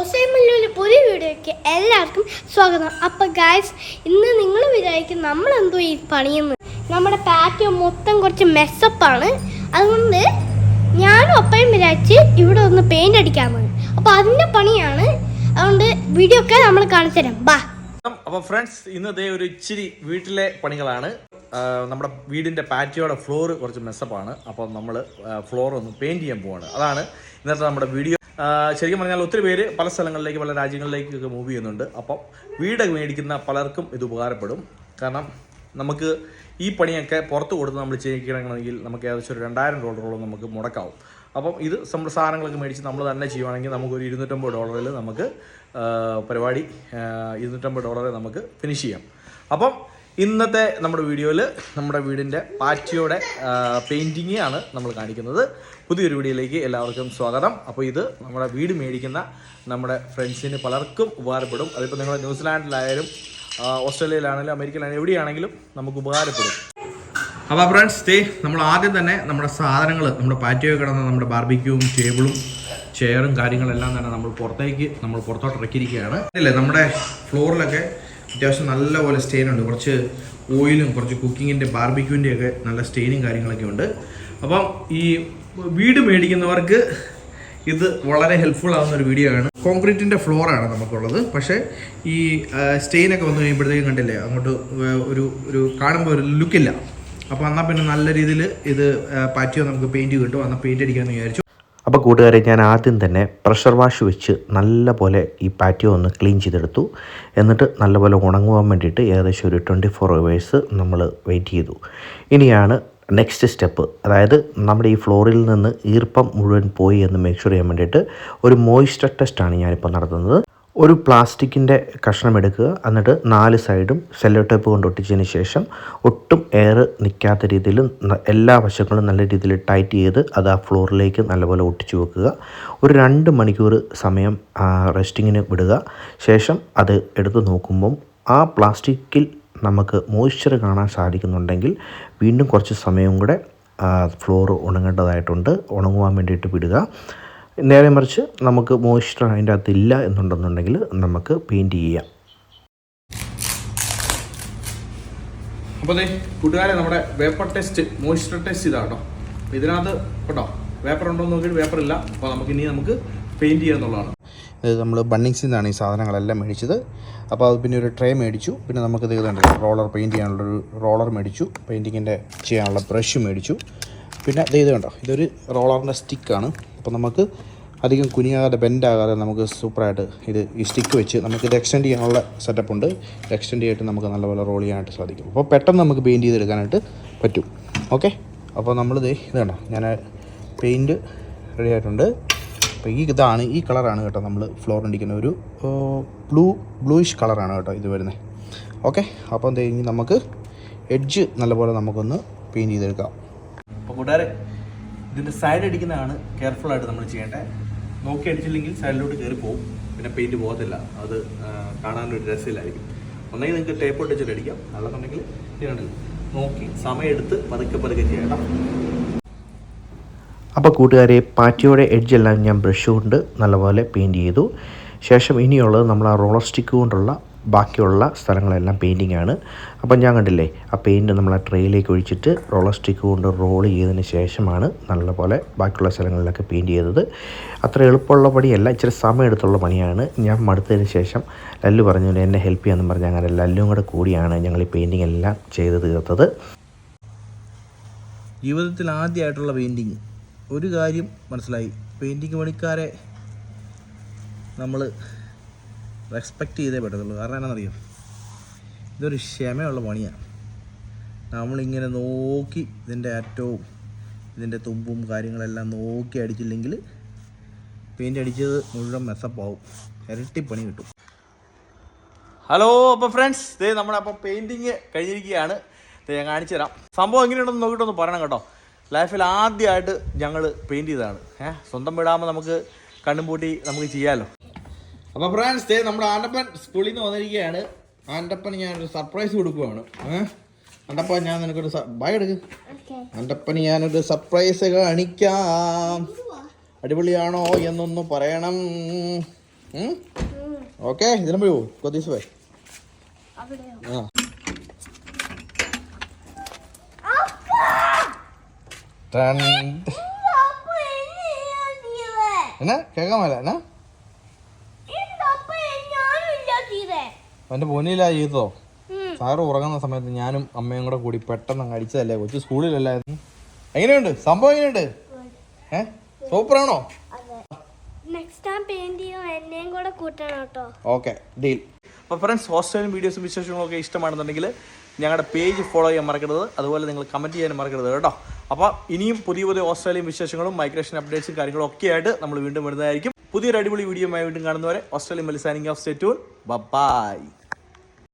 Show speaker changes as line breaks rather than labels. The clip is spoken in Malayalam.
ഒസൈമല്ലൂരിലെ പുതിയ വീഡിയോയ്ക്ക് എല്ലാവർക്കും സ്വാഗതം. അപ്പം ഗായ്സ് ഇന്ന് നിങ്ങൾ വിചാരിക്കും നമ്മൾ എന്തോ ഈ പണിയെന്ന്. നമ്മുടെ പാറ്റോ മൊത്തം കുറച്ച് മെസ്സപ്പാണ് അതുകൊണ്ട് ഞാനും അപ്പയും വിചാരിച്ച് ഇവിടെ ഒന്ന് പെയിന്റ് അടിക്കാമെന്ന് അപ്പം അതിന്റെ പണിയാണ്. അതുകൊണ്ട് വീഡിയോ ഒക്കെ നമ്മൾ കാണിച്ചു തരാം. ബാ.
അപ്പൊ ഫ്രണ്ട്സ് ഇന്നത്തെ ഒരു ഇച്ചിരി വീട്ടിലെ പണികളാണ്. നമ്മുടെ വീടിന്റെ പാറ്റിയോടെ ഫ്ലോർ കുറച്ച് മെസ്സപ്പാണ് അപ്പോൾ നമ്മൾ ഫ്ലോർ ഒന്ന് പെയിന്റ് ചെയ്യാൻ പോവാണ്. അതാണ് ഇന്നത്തെ നമ്മുടെ വീഡിയോ ശരിക്കും പറഞ്ഞാൽ ഒത്തിരി പേര് പല സ്ഥലങ്ങളിലേക്ക് പല രാജ്യങ്ങളിലേക്കൊക്കെ മൂവ് ചെയ്യുന്നുണ്ട്. അപ്പം വീട് മേടിക്കുന്ന പലർക്കും ഇത് ഉപകാരപ്പെടും. കാരണം നമുക്ക് ഈ പണിയൊക്കെ പുറത്ത് കൊടുത്ത് നമ്മൾ ചെയ്യിക്കണമെങ്കിൽ നമുക്ക് ഏകദേശം ഒരു രണ്ടായിരം ഡോളറോളം നമുക്ക് മുടക്കാവും. അപ്പം ഇത് നമ്മുടെ സാധനങ്ങളൊക്കെ മേടിച്ച് നമ്മൾ തന്നെ ചെയ്യുവാണെങ്കിൽ നമുക്കൊരു ഇരുന്നൂറ്റമ്പത് ഡോളറിൽ നമുക്ക് പരിപാടി ഇരുന്നൂറ്റമ്പത് ഡോളറിൽ നമുക്ക് ഫിനിഷ് ചെയ്യാം. അപ്പം ഇന്നത്തെ നമ്മുടെ വീഡിയോയിൽ നമ്മുടെ വീടിന്റെ പാറ്റിയോടെ പെയിന്റിങ് ആണ് നമ്മൾ കാണിക്കുന്നത്. പുതിയൊരു വീഡിയോയിലേക്ക് എല്ലാവർക്കും സ്വാഗതം. അപ്പോൾ ഇത് നമ്മുടെ വീട് മേടിക്കുന്ന നമ്മുടെ ഫ്രണ്ട്സിന് പലർക്കും ഉപകാരപ്പെടും. അതിപ്പോൾ നിങ്ങൾ ന്യൂസിലാൻഡിലായാലും ഓസ്ട്രേലിയയിലാണെങ്കിലും അമേരിക്കയിലാണെങ്കിലും എവിടെയാണെങ്കിലും നമുക്ക് ഉപകാരപ്പെടും. അപ്പോൾ ഫ്രണ്ട്സ് തേ നമ്മൾ ആദ്യം തന്നെ നമ്മുടെ സാധനങ്ങൾ നമ്മുടെ പാറ്റിയോ കിടന്ന നമ്മുടെ ബാർബിക്യൂവും ടേബിളും ചെയറും കാര്യങ്ങളെല്ലാം തന്നെ നമ്മൾ പുറത്തേക്ക് നമ്മൾ പുറത്തോട്ട് ഇറക്കിയിരിക്കുകയാണ്. അല്ലേ നമ്മുടെ ഫ്ലോറിലൊക്കെ അത്യാവശ്യം നല്ലപോലെ സ്റ്റെയിൻ ഉണ്ട് കുറച്ച് ഓയിലും കുറച്ച് കുക്കിങ്ങിന്റെ ബാർബിക്യൂവിന്റെ ഒക്കെ നല്ല സ്റ്റെയിനും കാര്യങ്ങളൊക്കെ ഉണ്ട്. അപ്പം ഈ വീട് മേടിക്കുന്നവർക്ക് ഇത് വളരെ ഹെൽപ്ഫുൾ ആവുന്ന ഒരു വീഡിയോ ആണ്. കോൺക്രീറ്റിന്റെ ഫ്ലോറാണ് നമുക്കുള്ളത്. പക്ഷേ ഈ സ്റ്റെയിനൊക്കെ വന്നു കഴിയുമ്പോഴത്തേക്കും കണ്ടില്ലേ അങ്ങോട്ട് ഒരു ഒരു കാണുമ്പോൾ ഒരു ലുക്കില്ല അപ്പോൾ എന്നാൽ പിന്നെ നല്ല രീതിയിൽ ഇത് പാറ്റിയോ നമുക്ക് പെയിന്റ് കിട്ടും. എന്നാൽ പെയിന്റ് അടിക്കാമെന്ന് വിചാരിച്ചു.
അപ്പോൾ കൂട്ടുകാരെ ഞാൻ ആദ്യം തന്നെ പ്രഷർ വാഷ് വെച്ച് നല്ലപോലെ ഈ പാറ്റിയോ ഒന്ന് ക്ലീൻ ചെയ്തെടുത്തു. എന്നിട്ട് നല്ലപോലെ ഉണങ്ങുവാൻ വേണ്ടിയിട്ട് ഏകദേശം ഒരു ട്വന്റി ഫോർ അവേഴ്സ് നമ്മൾ വെയിറ്റ് ചെയ്തു. ഇനിയാണ് നെക്സ്റ്റ് സ്റ്റെപ്പ് അതായത് നമ്മുടെ ഈ ഫ്ലോറിൽ നിന്ന് ഈർപ്പം മുഴുവൻ പോയി എന്ന് മേക്ക് ഷുർ ചെയ്യാൻ വേണ്ടിയിട്ട് ഒരു മോയ്സ്ചർ ടെസ്റ്റാണ് ഞാനിപ്പോൾ നടത്തുന്നത്. ഒരു പ്ലാസ്റ്റിക്കിന്റെ കഷ്ണം എടുക്കുക. എന്നിട്ട് നാല് സൈഡും സെല്ലോ ടേപ്പ് കൊണ്ട് ഒട്ടിച്ചതിന് ശേഷം ഒട്ടും എയർ നിൽക്കാത്ത രീതിയിൽ എല്ലാ വശങ്ങളും നല്ല രീതിയിൽ ടൈറ്റ് ചെയ്ത് അത് ആ ഫ്ലോറിലേക്ക് നല്ലപോലെ ഒട്ടിച്ചു വെക്കുക. ഒരു രണ്ട് മണിക്കൂർ സമയം റെസ്റ്റിങ്ങിന് വിടുക. ശേഷം അത് എടുത്ത് നോക്കുമ്പം ആ പ്ലാസ്റ്റിക്കിൽ നമുക്ക് മോയ്സ്ചർ കാണാൻ സാധിക്കുന്നുണ്ടെങ്കിൽ വീണ്ടും കുറച്ച് സമയം കൂടെ ഫ്ലോർ ഉണങ്ങേണ്ടതായിട്ടുണ്ട്. ഉണങ്ങുവാൻ വേണ്ടിയിട്ട് വിടുക. നേരെ മറിച്ച് നമുക്ക് മോയ്സ്ചർ അതിന്റെ അകത്ത് ഇല്ല എന്നുണ്ടെന്നുണ്ടെങ്കിൽ നമുക്ക് പെയിന്റ് ചെയ്യാം.
അപ്പോൾ അതെ കൂട്ടുകാരെ നമ്മുടെ വേപ്പർ ടെസ്റ്റ് മോയ്സ്ചർ ടെസ്റ്റ് ഇതാട്ടോ ഇതിനകത്ത് കേട്ടോ വേപ്പർ ഉണ്ടോ എന്ന് നോക്കിയിട്ട് വേപ്പർ ഇല്ല. അപ്പോൾ നമുക്ക് ഇനി നമുക്ക് പെയിന്റ് ചെയ്യാന്നുള്ളതാണ്
ഇത് നമ്മൾ ബണ്ണിങ്സിൽ നിന്നാണ് ഈ സാധനങ്ങളെല്ലാം മേടിച്ചത്. അപ്പോൾ അത് പിന്നെ ഒരു ട്രേ മേടിച്ചു. പിന്നെ നമുക്ക് ഇത് ഇതുണ്ടല്ലോ റോളർ പെയിന്റ് ചെയ്യാനുള്ളൊരു റോളർ മേടിച്ചു. പെയിന്റിങ്ങിന്റെ ചെയ്യാനുള്ള ബ്രഷ് മേടിച്ചു. പിന്നെ ഇത് ഇത് കണ്ടോ ഇതൊരു റോളറിന്റെ സ്റ്റിക്കാണ്. അപ്പോൾ നമുക്ക് അധികം കുനിയാകാതെ ബെൻഡാകാതെ നമുക്ക് സൂപ്പറായിട്ട് ഇത് ഈ സ്റ്റിക്ക് വെച്ച് നമുക്ക് ഇത് എക്സ്റ്റെൻഡ് ചെയ്യാനുള്ള സെറ്റപ്പ് ഉണ്ട്. എക്സ്റ്റെൻഡ് ചെയ്തിട്ട് നമുക്ക് നല്ലപോലെ റോൾ ചെയ്യാനായിട്ട് സാധിക്കും. അപ്പോൾ പെട്ടെന്ന് നമുക്ക് പെയിന്റ് ചെയ്തെടുക്കാനായിട്ട് പറ്റും. ഓക്കെ അപ്പോൾ നമ്മൾ ഇത് ഇത് കണ്ടോ? ഞാൻ പെയിന്റ് റെഡി ആയിട്ടുണ്ട്. അപ്പോൾ ഈ ഇതാണ് ഈ കളറാണ് കേട്ടോ നമ്മൾ ഫ്ലോറിന്റെ ഒരു ബ്ലൂ ബ്ലൂയിഷ് കളറാണ് കേട്ടോ ഇത് വരുന്നത് ഓക്കെ അപ്പോൾ എന്താ നമുക്ക് എഡ്ജ് നല്ലപോലെ നമുക്കൊന്ന് പെയിന്റ് ചെയ്തെടുക്കാം.
അപ്പോൾ കൂട്ടുകാരെ ഇതിന്റെ സൈഡ് അടിക്കുന്നതാണ് കെയർഫുൾ ആയിട്ട് നമ്മൾ ചെയ്യേണ്ടത്. നോക്കി അടിച്ചില്ലെങ്കിൽ സൈഡിലോട്ട് കയറി പോകും പിന്നെ പെയിന്റ് പോകത്തില്ല. അത് കാണാനൊരു രസമില്ലായിരിക്കും. ഒന്നെങ്കിൽ നിങ്ങൾക്ക് ടേപ്പ് ഒട്ടിച്ചിട്ട് അടിക്കാം. അല്ലെന്നുണ്ടെങ്കിൽ ചെയ്യണമെങ്കിൽ നോക്കി സമയമെടുത്ത് പതുക്കെ പതുക്കെ ചെയ്യണം.
അപ്പോൾ കൂട്ടുകാരെ പാറ്റിയോടെ എഡ്ജെല്ലാം ഞാൻ ബ്രഷ് കൊണ്ട് നല്ലപോലെ പെയിന്റ് ചെയ്തു. ശേഷം ഇനിയുള്ളത് നമ്മൾ ആ റോളർ സ്റ്റിക്ക് കൊണ്ടുള്ള ബാക്കിയുള്ള സ്ഥലങ്ങളെല്ലാം പെയിന്റിംഗ് ആണ് അപ്പം ഞാൻ കണ്ടില്ലേ ആ പെയിന്റ് നമ്മൾ ആ ട്രെയിലേക്ക് ഒഴിച്ചിട്ട് റോളർ സ്റ്റിക്ക് കൊണ്ട് റോൾ ചെയ്തതിന് ശേഷമാണ് നല്ലപോലെ ബാക്കിയുള്ള സ്ഥലങ്ങളിലൊക്കെ പെയിന്റ് ചെയ്തത്. അത്ര എളുപ്പമുള്ള പണിയല്ല ഇച്ചിരി സമയം എടുത്തുള്ള പണിയാണ്. ഞാൻ മടുത്തതിന് ശേഷം ലല്ലു പറഞ്ഞു എന്നെ ഹെൽപ്പ് ചെയ്യാമെന്ന് പറഞ്ഞ് അങ്ങനെ ലല്ലും കൂടെ കൂടിയാണ് ഞങ്ങൾ ഈ പെയിന്റിംഗ് എല്ലാം ചെയ്ത് തീർത്തത്.
ജീവിതത്തിൽ ആദ്യമായിട്ടുള്ള പെയിന്റിങ്. ഒരു കാര്യം മനസ്സിലായി. പെയിന്റിങ് പണിക്കാരെ നമ്മൾ റെസ്പെക്റ്റ് ചെയ്തേ പറ്റത്തുള്ളൂ. കാരണം എന്നാണെന്നറിയോ? ഇതൊരു ക്ഷമയുള്ള പണിയാണ് നമ്മളിങ്ങനെ നോക്കി ഇതിന്റെ അറ്റവും ഇതിന്റെ തുമ്പും കാര്യങ്ങളെല്ലാം നോക്കി അടിച്ചില്ലെങ്കിൽ പെയിന്റ് അടിച്ചത് മുഴുവൻ മെസ്സപ്പാവും ഇരട്ടി പണി കിട്ടും. ഹലോ അപ്പോൾ ഫ്രണ്ട്സ് ഇതേ നമ്മുടെ അപ്പം പെയിന്റിങ് കഴിഞ്ഞിരിക്കുകയാണ്. ദേ ഞാൻ കാണിച്ചു തരാം. സംഭവം എങ്ങനെയുണ്ടെന്ന് നോക്കിയിട്ടൊന്ന് പറയണം കേട്ടോ. ലൈഫിൽ ആദ്യമായിട്ട് ഞങ്ങൾ പെയിന്റ് ചെയ്തതാണ്. ഏഹ് സ്വന്തം വിടാകുമ്പോൾ നമുക്ക് കണ്ണും പൂട്ടി നമുക്ക് ചെയ്യാമല്ലോ അപ്പോൾ ഫ്രാൻസ് നമ്മുടെ ആൻഡപ്പൻ സ്കൂളിൽ നിന്ന് വന്നിരിക്കുകയാണ്. ആൻഡപ്പന് ഞാനൊരു സർപ്രൈസ് കൊടുക്കുവാണ്. ഏഹ് ഞാൻ നിനക്കൊരു ബൈ എടുക്ക്. ആൻഡപ്പന് ഞാനൊരു സർപ്രൈസ് കാണിക്കാം. അടിപൊളിയാണോ എന്നൊന്ന് പറയണം.
ഓക്കെ ഇതിലും പോയോ കൊതീസ്
അവിടെയോ?
ആ? എന്നാ കേൾക്കാൻ മേല. എന്നാ
എന്റെ അപ്പ ഞാനും ഇല്ല ചെയ്തേ.
എന്റെ പൊന്നിയില്ല ചെയ്തോ? സാറ് ഉറങ്ങുന്ന സമയത്ത് ഞാനും അമ്മയും കൂടെ കൂടി പെട്ടെന്ന് അങ്ങ് അടിച്ചതല്ലേ? കൊച്ചു സ്കൂളിലല്ലായിരുന്നു എങ്ങനെയുണ്ട്? സംഭവം എങ്ങനെയുണ്ട്? ഏ? സൂപ്പറാണോ?
അതെ. നെക്സ്റ്റ് ടൈം പെയിന്റ് ചെയ്യും എന്നെയും കൂടെ കൂട്ടണം കേട്ടോ.
Okay deal.
അപ്പോൾ ഫ്രണ്ട്സ് ഹോസ്റ്റലും വീഡിയോസും വിശേഷങ്ങളും ഒക്കെ ഇഷ്ടമാണെന്നുണ്ടെങ്കിൽ ഞങ്ങളുടെ പേജ് ഫോളോ ചെയ്യാൻ മറക്കരുത്. അതുപോലെ നിങ്ങൾ കമന്റ് ചെയ്യാൻ മറക്കരുത് കേട്ടോ. അപ്പോൾ ഇനിയും പുതിയ പുതിയ ഓസ്ട്രേലിയൻ വിശേഷങ്ങളും മൈഗ്രേഷൻ അപ്ഡേറ്റ്സും കാര്യങ്ങളും ഒക്കെ ആയിട്ട് നമ്മൾ വീണ്ടും വരുന്നതായിരിക്കും. പുതിയൊരു അടിപൊളി വീഡിയോ വീണ്ടും കാണുന്നവരെ ഓസ്ട്രേലിയൻ മലി സൈനിങ് ഓഫ് സെറ്റൂൺ ബൈ